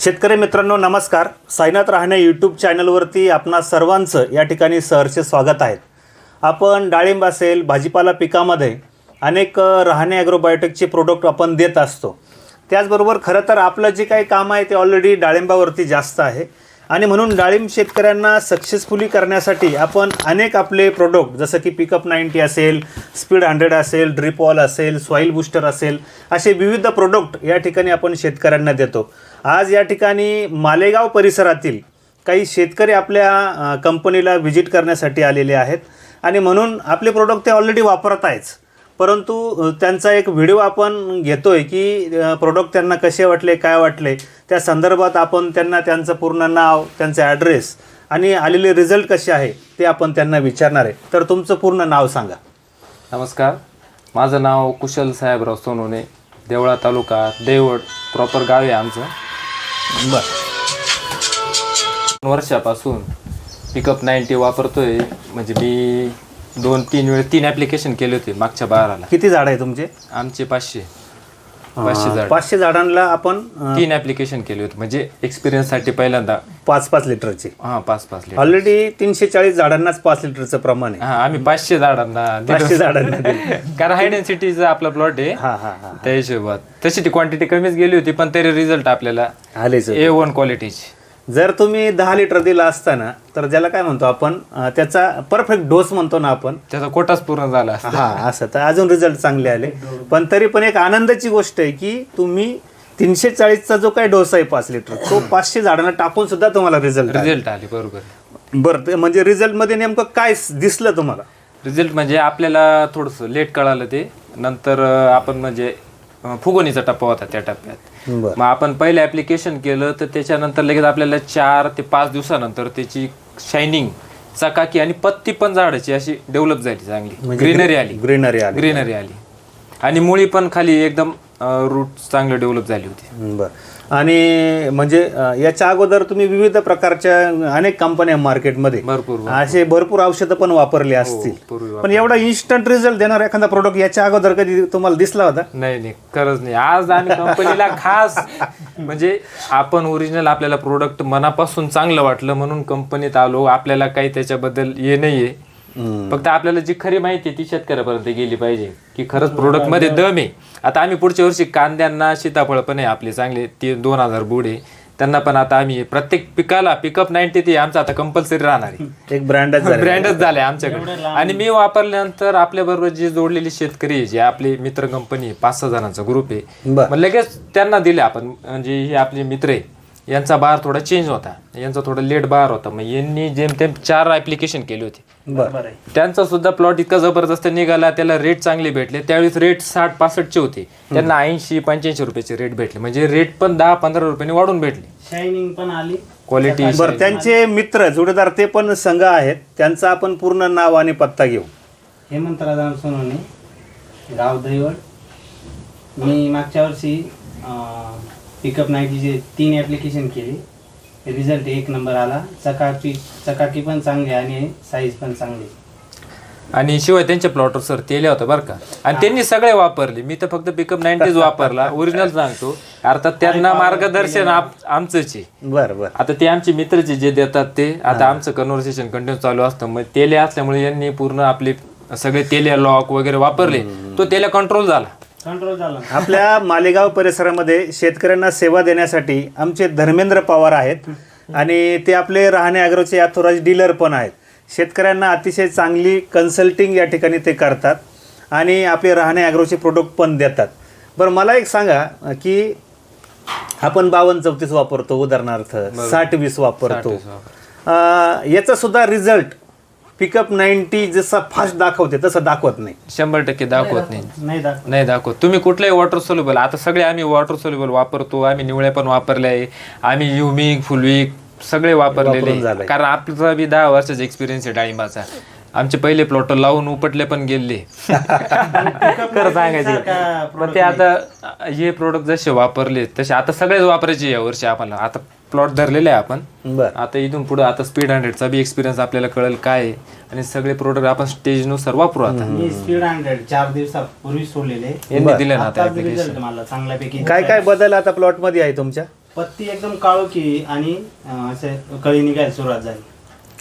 शेतकरी मित्रांनो नमस्कार. साईनाथ राहणे यूट्यूब चॅनलवरती आपणा सर्वांचं या ठिकाणी सहर्षे स्वागत आहे. आपण डाळिंब असेल भाजीपाला पिकामध्ये अनेक राहणे ॲग्रोबायोटिकचे प्रोडक्ट आपण देत असतो. त्याचबरोबर खरं तर आपलं जे काही काम आहे ते ऑलरेडी डाळिंबावरती जास्त आहे. आणि म्हणून डाळिंब शेतकऱ्यांना सक्सेसफुली करण्यासाठी आपण अनेक आपले प्रोडक्ट जसं की पिकअप नाईंटी असेल स्पीड हंड्रेड असेल ड्रिपॉल असेल सॉईल बूस्टर असेल असे विविध प्रोडक्ट या ठिकाणी आपण शेतकऱ्यांना देतो. आज या ठिकाणी मालेगाव परिसरातील काही शेतकरी आपल्या कंपनीला व्हिजिट करण्यासाठी आलेले आहेत. आणि म्हणून आपले प्रोडक्ट ते ऑलरेडी वापरत आहेच परंतु त्यांचा एक व्हिडिओ आपण घेतो आहे की प्रोडक्ट त्यांना कसे वाटले काय वाटले त्या संदर्भात आपण त्यांना त्यांचं पूर्ण नाव त्यांचा ॲड्रेस आणि आलेले रिझल्ट कसे आहे ते आपण त्यांना विचारणार आहे. तर तुमचं पूर्ण नाव सांगा. नमस्कार. माझं नाव कुशल साहेबराव सोनोने देवळा तालुका देवड प्रॉपर गाव आहे आमचं. बरं. दोन वर्षापासून पिकअप नाईन्टी वापरतोय. म्हणजे मी दोन तीन वेळ तीन ॲप्लिकेशन केले होते मागच्या बाराला. किती झाड आहे तुमचे? आमचे पाचशे. पाचशे झाड. पाचशे झाडांना आपण अ, तीन ॲप्लिकेशन केले होते. म्हणजे एक्सपिरियन्ससाठी पहिल्यांदा. पाच पाच लिटरचे. हां पाच पाच लिटर. ऑलरेडी तीनशे चाळीस झाडांनाच पाच लिटरचं प्रमाण आहे. हां आम्ही पाचशे झाडांना दिलं. पाचशे झाडांना दिलं. कारण हाय डेन्सिटीचा आपला प्लॉट आहे. हा हा हा त्या हिशोबात. तशी ती क्वांटिटी कमीच गेली होती पण तरी रिझल्ट आपल्याला आलेच ए वन क्वालिटीची जर तुम्ही दहा लिटर दिला असताना तर ज्याला काय म्हणतो आपण अ, त्याचा परफेक्ट डोस म्हणतो ना आपण. त्याचा कोटाच पूर्ण झाला असता. हा असं. तर अजून रिझल्ट चांगले आले. पण तरी पण एक आनंदाची गोष्ट आहे की तुम्ही तीनशे चाळीसचा जो काही डोस आहे पाच लिटर तो पाचशे झाडांना टाकून सुद्धा तुम्हाला रिझल्ट रिझल्ट आले बरोबर. बरं ते म्हणजे रिझल्टमध्ये नेमकं काय दिसलं तुम्हाला? रिझल्ट म्हणजे आपल्याला थोडंसं लेट कळालं ते. नंतर अं, आपण म्हणजे अं, फुगवणीचा टप्पा होता त्या टप्प्यात. मग आपण पहिले ॲप्लिकेशन केलं तर त्याच्यानंतर लगेच आपल्याला चार ते पाच दिवसानंतर त्याची शायनिंग चकाकी आणि पत्ती पण झाडाची अशी डेव्हलप झाली चांगली. ग्रीनरी आली. ग्रीनरी आली. ग्रीनरी आली. आणि मुळी पण खाली एकदम रूट चांगले डेव्हलप झाली होती. बरं. आणि म्हणजे याच्या अगोदर तुम्ही विविध प्रकारच्या अनेक कंपन्या मार्केटमध्ये भरपूर असे भरपूर औषधं पण वापरली असतील. पूर्वी पण एवढा इन्स्टंट रिझल्ट देणारा एखादा प्रोडक्ट याच्या अगोदर कधी तुम्हाला दिसला होता? नाही नाही खरंच नाही. आज आम्ही कंपनीला खास म्हणजे आपण ओरिजिनल आपल्याला प्रोडक्ट मनापासून चांगलं वाटलं म्हणून कंपनीत आलो. आपल्याला काही त्याच्याबद्दल हे नाहीये. फक्त आपल्याला जी खरी माहिती आहे ती शेतकऱ्यापर्यंत गेली पाहिजे की खरंच प्रोडक्टमध्ये दम आहे. आता आम्ही पुढच्या वर्षी कांद्यांना सीताफळ पण आहे आपले चांगले ते दोन हजार बुड आहे. त्यांना पण आता आम्ही प्रत्येक पिकाला पिकअप नाईन्टी ते आमचं आता कंपल्सरी राहणार आहे. एक ब्रँडच झालं ब्रँडच झाले आमच्याकडे. आणि मी वापरल्यानंतर आपल्या बरोबर जे जोडलेले शेतकरी जे आपले मित्र कंपनी आहे पाच सहा जणांचा ग्रुप आहे मग लगेच त्यांना दिले आपण. म्हणजे हे आपले मित्र आहे. यांचा बार थोडा चेंज होता. यांचा थोडा लेट बार होता. मग यांनी जेमतेम चार ऍप्लिकेशन केले होते. बर. त्यांचा सुद्धा प्लॉट इतका जबरदस्त निघाला त्याला रेट चांगले भेटले. त्यावेळेस रेट साठ पासष्टचे होते. त्यांना ऐंशी पंच्याऐंशी रुपयाचे रेट भेटले. म्हणजे रेट पण दहा पंधरा रुपयांनी वाढून भेटले. शायनिंग पण आली. क्वालिटी बर त्यांचे मित्र जोडीदार ते पण संघ आहेत. त्यांचं आपण पूर्ण नाव आणि पत्ता घेऊ. हेमंत राजाराम सोनवणे गाव दैवड मी मागच्या वर्षी पिकअप नाईटीचे तीन ॲप्लिकेशन केले रिझल्ट एक नंबर आला. चकाकी चकाकी पण चांगली आणि साईज पण चांगली. आणि शिवाय त्यांच्या प्लॉटवर सर तेले होतं बरं का. आणि त्यांनी सगळे वापरले. मी तर फक्त पिकअप नाईन्टीज वापरला. ओरिजिनल सांगतो. अर्थात त्यांना मार्गदर्शन आप- आमचंच आहे. बर बर. आता ते आमचे मित्रचे जे देतात ते आता आमचं कन्व्हर्सेशन कंटिन्यू चालू असतं. मग तेले असल्यामुळे यांनी पूर्ण आपले सगळे तेले लॉक वगैरे वापरले. तो तेल्या कंट्रोल झाला. कंट्रोल झाला. आपल्या मालेगाव परिसरामध्ये शेतकऱ्यांना सेवा देण्यासाठी आमचे धर्मेंद्र पवार आहेत आणि ते आपले राहणे अॅग्रोचे अथोराईज डीलर पण आहेत. शेतकऱ्यांना अतिशय चांगली कन्सल्टिंग या ठिकाणी ते करतात आणि आपले राहणे अॅग्रोचे प्रोडक्ट पण देतात. बरं मला एक सांगा की आपण बावन्न चौतीस वापरतो उदाहरणार्थ साठ वीस वापरतो. याचा सुद्धा रिझल्ट पिकअप नाईन्टी जसा फास्ट दाखवते तसं दाखवत नाही. शंभर टक्के दाखवत नाही. नाही दाखव नाही दाखवत. तुम्ही कुठलाही वॉटर सोल्युबल आता सगळे आम्ही वॉटर सोल्युबल वापरतो आम्ही निवळ्या पण वापरले आहे. आम्ही युमिक फुलविक सगळे वापरलेले वापरून आहे. झालंय. कारण आपला बी दहा वर्षाचा एक्सपिरियन्स आहे डाळिंबाचा आमचे पहिले प्लॉट लावून उपटले पण गेले. खरं सांगायचे पण ते आता हे प्रोडक्ट जसे वापरले तसे आता सगळेच वापरायचे या वर्षी आम्हाला. आता प्लॉट धरलेले आहे आपण. बरं. आता इथून पुढे आता स्पीड हंड्रेडचा बी एक्सपिरियन्स आपल्याला कळेल काय आहे. आणि सगळे प्रोडक्ट आपण स्टेजनुसार वापरू आता. मी स्पीड हंड्रेड चार दिवसापूर्वी सोडलेले. यांनी दिले ना आता आता application. रिझल्ट मला चांगल्यापैकी. काय काय बदल आता प्लॉटमध्ये आहे तुमच्या? पत्ती एकदम काळोखी आणि अं, असे कळी निघायला सुरुवात झाली.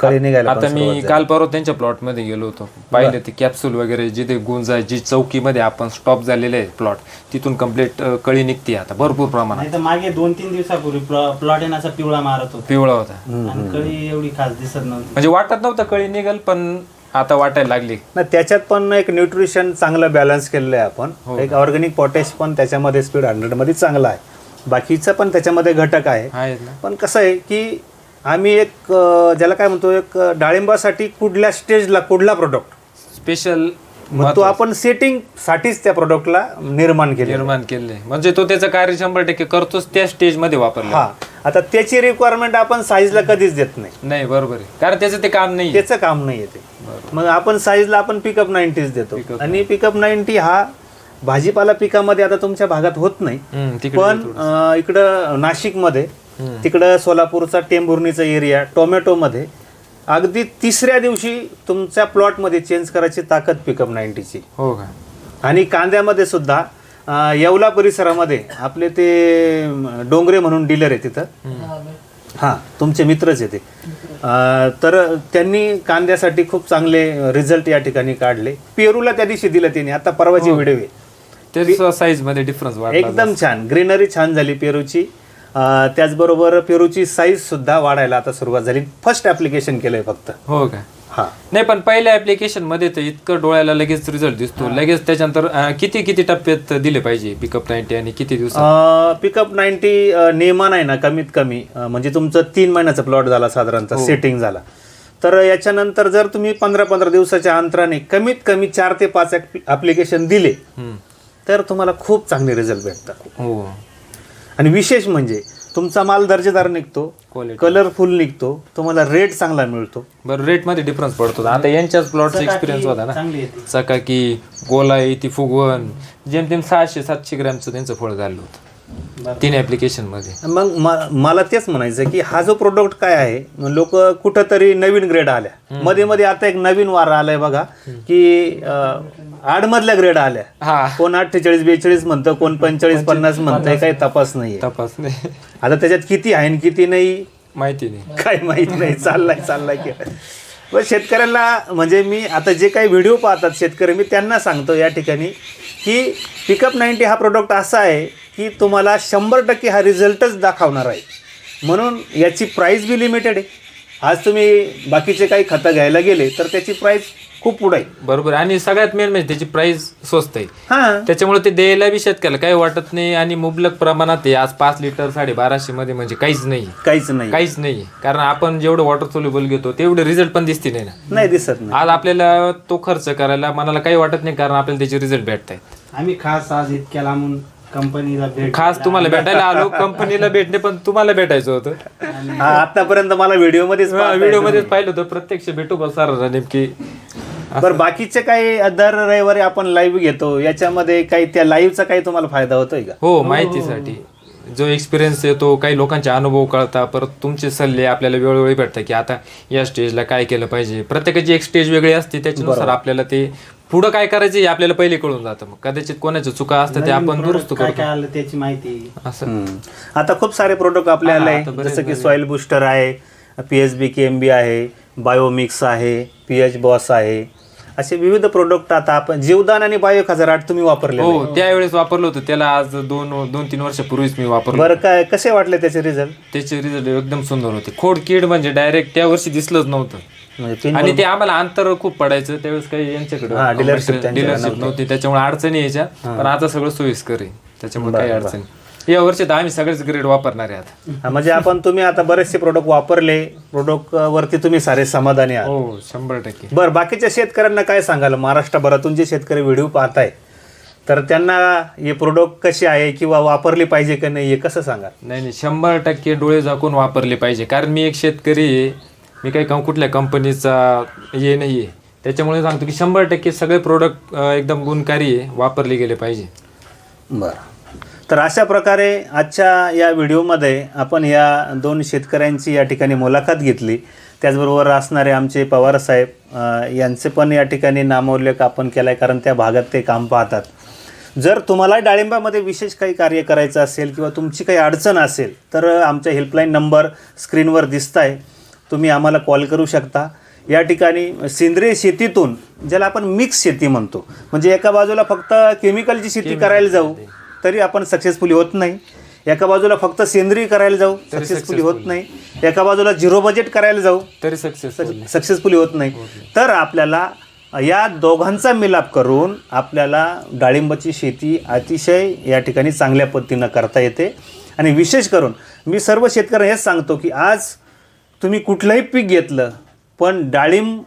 कळी निघायला आता मी. काल परवा त्यांच्या प्लॉटमध्ये गेलो होतो. पाहिले ते कॅप्सूल वगैरे जिथे गुंज आहे जी चौकीमध्ये आपण स्टॉप झालेले आहे प्लॉट तिथून कंप्लीट कळी निघते आता भरपूर प्रमाणात. नाही तर मागे दोन तीन दिवसापूर्वी प्लॉट असा पिवळा मारत होता. पिवळा होता. आणि कळी एवढी खास दिसत नव्हती. म्हणजे वाटत नव्हतं कळी निघल पण आता वाटायला लागली. नाही त्याच्यात पण एक न्यूट्रिशन चांगलं बॅलन्स केलेलं आहे आपण. एक ऑर्गॅनिक पोटॅश पण त्याच्यामध्ये स्पीड हंड्रेडमध्ये चांगला आहे. बाकीचं पण त्याच्यामध्ये घटक आहे. आहेत ना. पण कसं आहे की आम्ही एक अं, ज्याला काय म्हणतो एक अं, डाळिंबासाठी कुठल्या स्टेजला कुठला प्रोडक्ट स्पेशल मग तो आपण सेटिंग साठीच त्या प्रोडक्टला निर्माण केले निर्माण केले म्हणजे तो त्याचं कार्य शंभर टक्के करतोच त्या स्टेजमध्ये वापरला हा. आता त्याची रिक्वायरमेंट आपण साईजला कधीच देत नाही. नाही बरोबर आहे. कारण त्याचं ते काम नाही त्याचं काम नाही येते मग आपण साईजला आपण पिकअप नाईन्टीज देतो. आणि पिकअप नाईन्टी हा भाजीपाला पिकामध्ये आता तुमच्या भागात होत नाही. तिकडे पण अं, इकडं नाशिकमध्ये तिकडं सोलापूरचा टेंभुर्णीचा एरिया टोमॅटोमध्ये. अगदी तिसऱ्या दिवशी तुमच्या प्लॉटमध्ये चेंज करायची ताकद पिकअप नाईन्टीची. हो का? आणि कांद्यामध्ये सुद्धा अं, येवला परिसरामध्ये आपले ते अं, डोंगरे म्हणून डीलर आहे तिथं. हां तुमचे मित्रच आहे ते. अं, तर त्यांनी कांद्यासाठी खूप चांगले रिझल्ट या ठिकाणी काढले. पेरूला त्या दिवशी दिलं त्यांनी आता परवाची व्हिडिओ आहे. ते साईजमध्ये डिफरन्स एकदम छान ग्रीनरी छान झाली पेरूची. त्याचबरोबर पेरूची साईज सुद्धा वाढायला आता सुरुवात झाली. फर्स्ट ऍप्लिकेशन केलंय फक्त. हो का? हा. नाही पण पहिल्या ऍप्लिकेशनमध्ये तर इतकं डोळ्याला लगेच रिझल्ट दिसतो. लगेच त्याच्यानंतर अं, किती किती टप्प्यात दिले पाहिजे पिकअप नाईन्टी आणि किती दिवसात? पिकअप नाईन्टी नेमान आहे ना कमीत कमी. अं, म्हणजे तुमचं तीन महिन्याचा प्लॉट झाला साधारणतः सेटिंग झाला. तर याच्यानंतर जर तुम्ही पंधरा पंधरा दिवसाच्या अंतराने कमीत कमी चार ते पाच ऍप्लिकेशन दिले हम्म. तर तुम्हाला खूप चांगले रिझल्ट भेटतात. हो. आणि विशेष म्हणजे तुमचा माल दर्जेदार निघतो क्वालिटी कलरफुल निघतो तुम्हाला रेट चांगला मिळतो. बरं रेटमध्ये डिफरन्स पडतो. आता यांच्याच प्लॉटचा एक्सपिरियन्स होता ना. चांगली येते. चकाकी गोलाई ती फुगवण जेमतेम सहाशे सातशे ग्रॅमचं त्यांचं फळ झालं होतं. तीन ऍप्लिकेशनमध्ये. मग म- मला तेच म्हणायचं की हा जो प्रोडक्ट काय आहे लोक कुठंतरी नवीन ग्रेड आल्या. मध्ये मध्ये आता एक नवीन वार आलाय बघा की अं, आडमधल्या ग्रेड आल्या. हा. कोण अठ्ठेचाळीस बेचाळीस म्हणतं कोण पंचेचाळीस पन्नास म्हणतंय काही तपास नाहीये. तपास नाही. आता त्याच्यात किती आहे आणि किती नाही? माहिती नाही. काही माहीत नाही. चाललाय चाललाय की. पण शेतकऱ्यांना म्हणजे मी आता जे काही व्हिडिओ पाहतात शेतकरी मी त्यांना सांगतो या ठिकाणी की पिकअप नाईन्टी हा प्रोडक्ट असा आहे की तुम्हाला शंभर टक्के हा रिझल्टच दाखवणार आहे. म्हणून याची प्राईस बी लिमिटेड आहे. आज तुम्ही बाकीचे काही खतं घ्यायला गेले तर त्याची प्राईस खूप पुढे आहे. बरोबर. आणि सगळ्यात मेन म्हणजे त्याची प्राइस स्वस्त आहे. हां. त्याच्यामुळे ते द्यायला बी शेतकऱ्याला काही वाटत नाही आणि मुबलक प्रमाणात आहे आज पाच लिटर साडे बाराशे मध्ये म्हणजे काहीच नाही. काहीच नाही. काहीच नाही. कारण आपण जेवढं वॉटर सोल्युबल घेतो तेवढे रिझल्ट पण दिसते नाही ना. नाही दिसत नाही. आज आपल्याला तो खर्च करायला मनाला काही वाटत नाही कारण आपल्याला त्याचे रिझल्ट भेटत आहेत आम्ही खास आज इतक्या लांबून कंपनीला भेट खास तुम्हाला भेटायला आलो कंपनीला भेटणे पण तुम्हाला भेटायचं होतं. हा, आतापर्यंत मला व्हिडिओमध्येच व्हिडिओ मध्येच पाहिलं होतं. प्रत्यक्ष भेटू बस सर नेमकी. बरं बाकीचे काही दर रविवारी आपण लाईव्ह घेतो. याच्यामध्ये काही त्या लाईव्हचा काही तुम्हाला फायदा होतोय का? हो माहितीसाठी. जो एक्सपिरियन्स येतो काही लोकांचे अनुभव कळता परत तुमचे सल्ले आपल्याला वेळोवेळी भेटतात की आता या स्टेजला काय केलं पाहिजे. प्रत्येकाची एक स्टेज वेगळी असते. त्याच्यानुसार आपल्याला ते पुढं काय करायचं हे आपल्याला पहिले कळून जातं मग. कदाचित कोणाच्या चुका असतात ते आपण दुरुस्त काय करतो. काय आलं त्याची माहिती. असं. हम्म. आता खूप सारे प्रोडक्ट आपले आले जसं की सॉइल बुस्टर आहे P H B K M B आहे बायोमिक्स आहे पी एच बॉस आहे. असे विविध प्रोडक्ट आता आपण जीवदान आणि बायो हजार आठ तुम्ही वापरले हो त्यावेळेस वापरलं होतं. त्याला आज दोन दोन तीन वर्षापूर्वीच मी वापरलो बरं काय कसे वाटले त्याचे रिझल्ट त्याचे रिझल्ट एकदम सुंदर होते. खोड कीड म्हणजे डायरेक्ट त्या वर्षी दिसलंच नव्हतं. म्हणजे आणि ते आम्हाला अंतर खूप पडायचं. त्यावेळेस काही यांच्याकडे डीलरशिप नव्हती. त्याच्यामुळे अडचणी यायच्या. पण आता सगळं सोयीस्कर आहे. त्याच्यामुळे काही अडचणी या वर्षी तर आम्ही सगळेच ग्रेड वापरणार आहे आता हा, म्हणजे आपण तुम्ही आता बरेचसे प्रोडक्ट वापरले प्रोडक्ट वरती तुम्ही सारे समाधानी आहात. हो शंभर टक्के. बरं बाकीच्या शेतकऱ्यांना काय सांगाल? महाराष्ट्रभरातून जे शेतकरी व्हिडिओ पाहताय तर त्यांना हे प्रोडक्ट कसे आहे किंवा वापरले पाहिजे का नाही हे कसं सांगाल? नाही नाही शंभर टक्के डोळे झाकून वापरले पाहिजे. कारण मी एक शेतकरी आहे मी काही कं- कुठल्या कंपनीचा हे नाही आहे त्याच्यामुळे सांगतो की शंभर टक्के सगळे प्रोडक्ट एकदम गुणकारी आहे वापरले गेले पाहिजे. बरं. तर अशा प्रकारे आजच्या या व्हिडिओमध्ये आपण या दोन शेतकऱ्यांची या ठिकाणी मुलाखत घेतली. त्याचबरोबर असणारे आमचे पवारसाहेब यांचे पण या ठिकाणी नामोल्लेख आपण केला आहे कारण त्या भागात ते काम पाहतात. जर तुम्हाला डाळिंबामध्ये विशेष काही कार्य करायचं असेल किंवा तुमची काही अडचण असेल तर आमच्या हेल्पलाईन नंबर स्क्रीनवर दिसत आहे तुम्ही आम्हाला कॉल करू शकता. या ठिकाणी सेंद्रिय शेतीतून ज्याला आपण मिक्स शेती म्हणतो म्हणजे एका बाजूला फक्त केमिकलची शेती करायला जाऊ तरी आपण सक्सेसफुली होत नाही. एका बाजूला फक्त सेंद्रिय करायला जाऊ सक्सेसफुली होत नाही. एका बाजूला झिरो बजेट करायला जाऊ तरी सक्सेसफुल सक्सेसफुली होत नाही. तर आपल्याला या दोघांचा मिलाप करून आपल्याला डाळिंबाची शेती अतिशय या ठिकाणी चांगल्या पद्धतीनं करता येते. आणि विशेष करून मी सर्व शेतकऱ्यांना हेच सांगतो की आज तुम्ही कुठलंही पीक घेतलं पण डाळिंब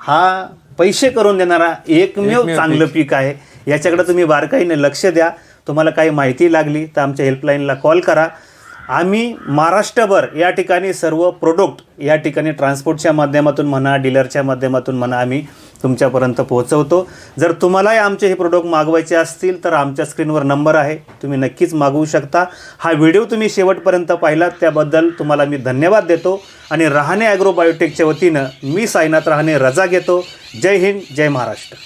हा पैसे करून देणारा एकमेव चांगलं पीक आहे. याच्याकडे तुम्ही बारकाईने लक्ष द्या. तुम्हाला काही माहिती लागली तर आमच्या हेल्पलाईनला कॉल करा. आम्ही महाराष्ट्रभर या ठिकाणी सर्व प्रोडक्ट या ठिकाणी ट्रान्सपोर्टच्या माध्यमातून म्हणा डीलरच्या माध्यमातून म्हणा आम्ही तुमच्यापर्यंत पोहोचवतो. जर तुम्हालाही आमचे हे प्रोडक्ट मागवायचे असतील तर आमच्या स्क्रीनवर नंबर आहे. तुम्ही नक्कीच मागवू शकता. हा व्हिडिओ तुम्ही शेवटपर्यंत पाहिलात त्याबद्दल तुम्हाला मी धन्यवाद देतो. आणि रहाणे ॲग्रो बायोटेकच्या वतीनं मी साईनाथ रहाणे रजा घेतो. जय हिंद जय महाराष्ट्र.